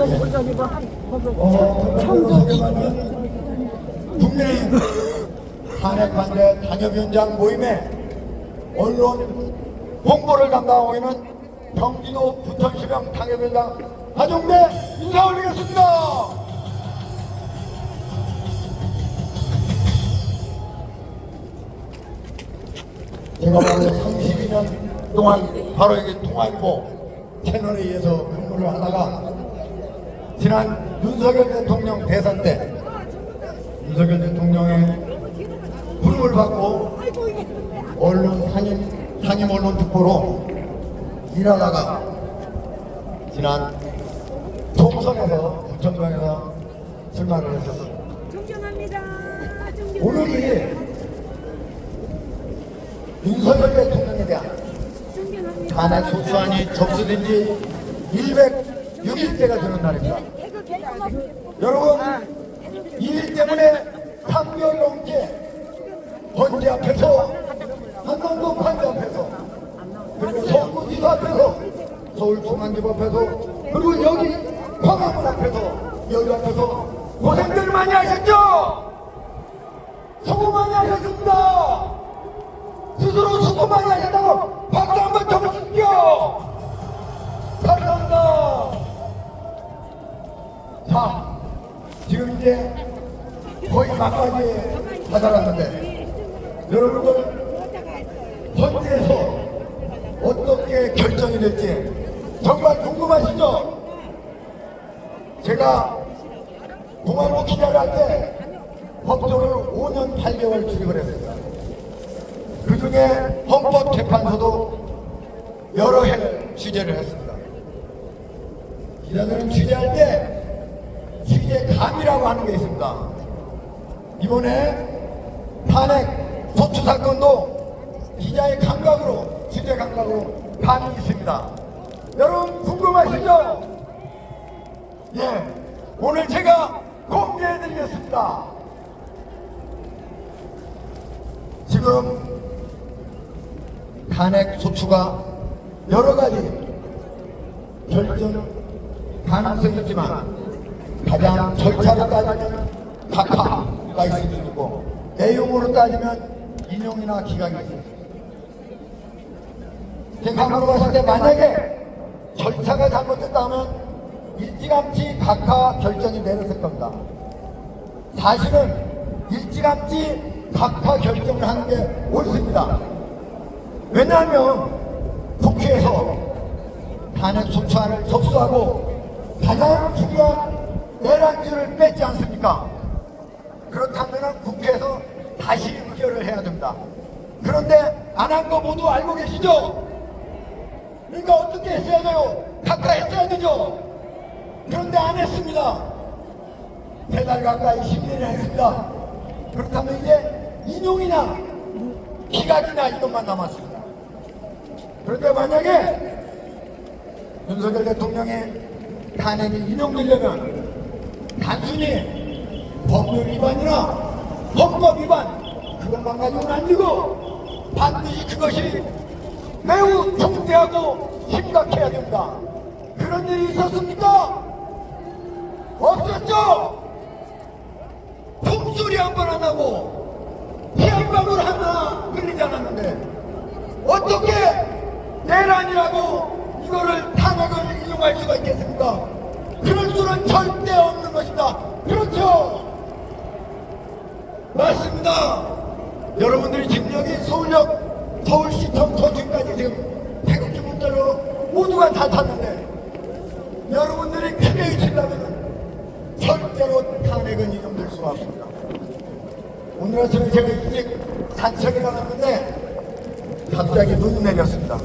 어, 국민의힘 탄핵 반대 단협위원장 모임에 언론 홍보를 담당하고 있는 경기도 부천시병 탄핵위원장 하종대 인사 올리겠습니다. 제가 바로 32년 동안 바로 여기 통화일보 채널에 의해서 근무를 하다가 지난 윤석열 대통령 대선 때 윤석열 대통령의 부름을 받고 언론 상임, 상임 언론 특보로 일하다가 지난 총선에서 부천동에서 출마를 했었습니다. 존경합니다. 존경합니다. 오늘이 윤석열 대통령에 대한 존경합니다. 탄핵 소추안이 접수된 지 106일째가 되는 날입니다. 여러분, 이일 때문에 3개월 넘게 번지 앞에서, 한남동 판지 앞에서, 그리고 서울구지사 앞에서, 서울중앙지법 앞에서, 그리고 여기 광화문 앞에서, 여기 앞에서 고생들 많이 하셨죠? 수고 많이 하셨습니다! 스스로 수고 많이 하셨다고 자, 지금 이제 거의 막바지에 다다랐는데 여러분들 헌재에서 어떻게 결정이 될지 정말 궁금하시죠? 제가 공항로 기자를 할 때 법정을 5년 8개월 출입을 했습니다. 그 중에 헌법재판소도 여러 해 취재를 했습니다. 기자들은 취재할 때 취재감이라고 하는 게 있습니다. 이번에 탄핵 소추 사건도 기자의 감각으로 취재 감각으로 감이 있습니다. 여러분 궁금하시죠? 예, 오늘 제가 공개해드리겠습니다. 지금 탄핵 소추가 여러 가지 결정 가능성이 있지만 가장 절차로 따지면 각하가 있을 수 있고 내용으로 따지면 인용이나 기각이 있을 수 있습니다. 생각으로 봤을 때 만약에 절차가 잘못됐다면 일찌감치 각하 결정이 내렸을 겁니다. 사실은 일찌감치 각하 결정을 하는 게 옳습니다. 왜냐하면 국회에서 탄핵 소추안을 접수하고 가장 중요한 내란죄를 뺐지 않습니까? 그렇다면 국회에서 다시 의결을 해야 됩니다. 그런데 안 한 거 모두 알고 계시죠? 그러니까 어떻게 했어야 돼요? 각하 했어야 되죠? 그런데 안 했습니다. 세 달 가까이 심리를 했습니다. 그렇다면 이제 인용이나 기각이나 이것만 남았습니다. 그런데 만약에 윤석열 대통령의 탄핵이 인용되려면 단순히 법률 위반이나 헌법 위반 그것만 가지고는 안 되고 반드시 그것이 매우 중대하고 심각해야 됩니다. 그런 일이 있었습니까? 없었죠? 품소리 한 번 안 하고 피한 방울 하나 흘리지 않았는데 어떻게 내란이라고 이거를 탄핵을 이용할 수가 있겠습니까? 그럴 수는 절대 없는 것입니다. 그렇죠? 맞습니다. 여러분들이 지금 여기 서울역, 서울시청 저지까지 지금 태극기 문자로 모두가 다 탔는데 여러분들이 크게 외치려면 절대로 탄핵은 인용될 수가 없습니다. 오늘 아침에 제가 일찍 산책을 나갔는데 갑자기 눈이 내렸습니다.